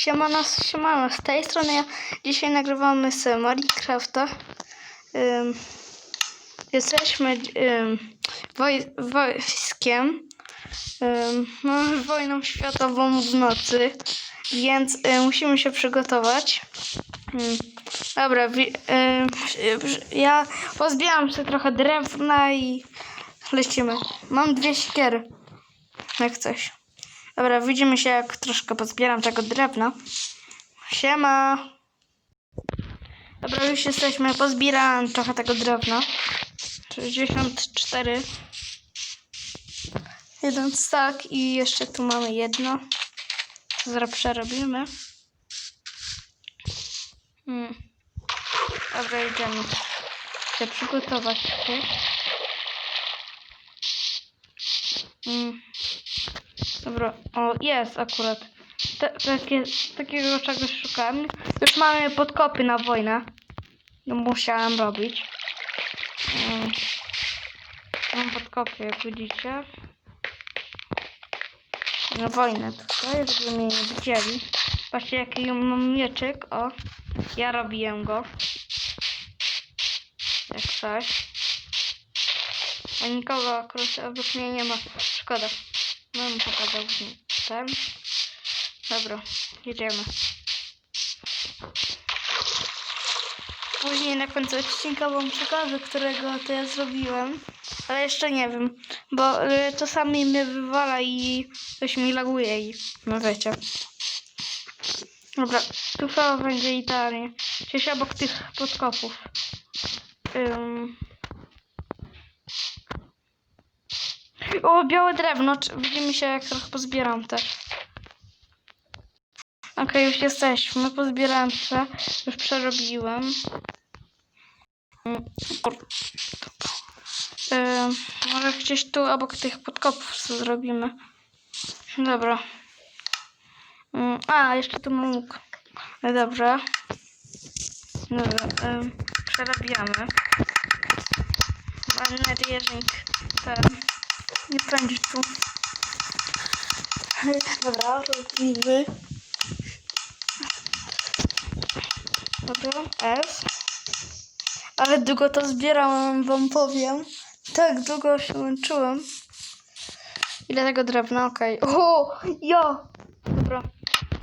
Siemano, siemano, z tej strony ja dzisiaj nagrywamy z Minecrafta. Ym, jesteśmy ym, woj, wojskiem, no, wojną światową w nocy, więc y, musimy się przygotować. Ym, dobra, y, ja pozbieram sobie trochę drewna i lecimy. Mam dwie siekiery, jak coś. Dobra, widzimy się jak troszkę pozbieram tego drewna. Siema. Dobra, już jesteśmy. Pozbierałem trochę tego drewna. 64. Jeden stak i jeszcze tu mamy jedno. To zaraz przerobimy. Hmm. Dobra, idziemy się przygotować. Hmm. Dobra, o jest akurat. Te, takie, takiego czegoś szukałem. Już mamy podkopy na wojnę. No musiałem robić. Mam podkopy, jak widzicie. Na wojnę tutaj, żeby mnie nie widzieli. Patrzcie jaki mam mieczyk, o. Ja robiłem go. Jak coś. A nikogo akurat obok mnie nie ma. Szkoda. No bym pokazał ten. Dobra, jedziemy. Później na końcu odcinka wam przekażę, którego to ja zrobiłem. Ale jeszcze nie wiem, bo y, czasami mnie wywala i coś mi laguje i no wiecie. Dobra, tu chyba będzie idealnie. Gdzieś obok tych podkopów. Ym. O, białe drewno. Widzimy się, jak trochę pozbieram te. Okej, już jesteśmy. Pozbierałem się. Już przerobiłem. Ym, może gdzieś tu obok tych podkopów co zrobimy. Dobra. Ym, a, jeszcze tu mam łuk. No Dobrze. Dobra. ym, przerabiamy. Mam nadzieję, że ten nie będzie tu. Dobra, robimy. Dobra, F. Ale długo to zbierałem, wam powiem. Tak długo się męczyłem. Ile tego drewna? Okej. O, ja! Dobra.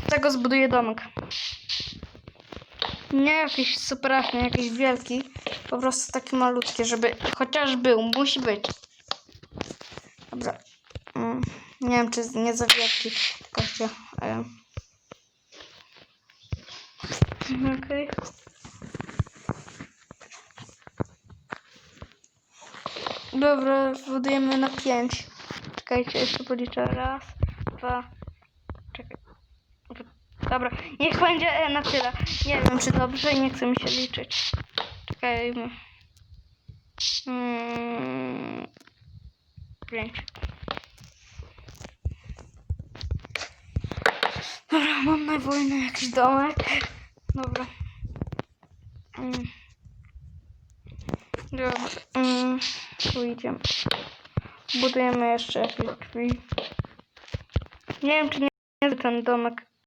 Z tego zbuduję domek. Nie jakiś super, nie jakiś wielki. Po prostu taki malutki, żeby chociaż był. Musi być. Nie wiem, czy nie za wielki. Czekajcie. E. Okej. Dobra, budujemy na pięć. Czekajcie, jeszcze policzę. Raz, dwa. Czekaj. Dobra, niech będzie e, na tyle. Nie wiem, czy dobrze, nie chce mi się liczyć. Czekajmy. Mm, pięć. Dobra, mam na wojnę jakiś domek. Dobra. Mm. Dobrze. Mm. Tu idziemy. Budujemy jeszcze jakieś drzwi. Nie wiem, czy nie ten domek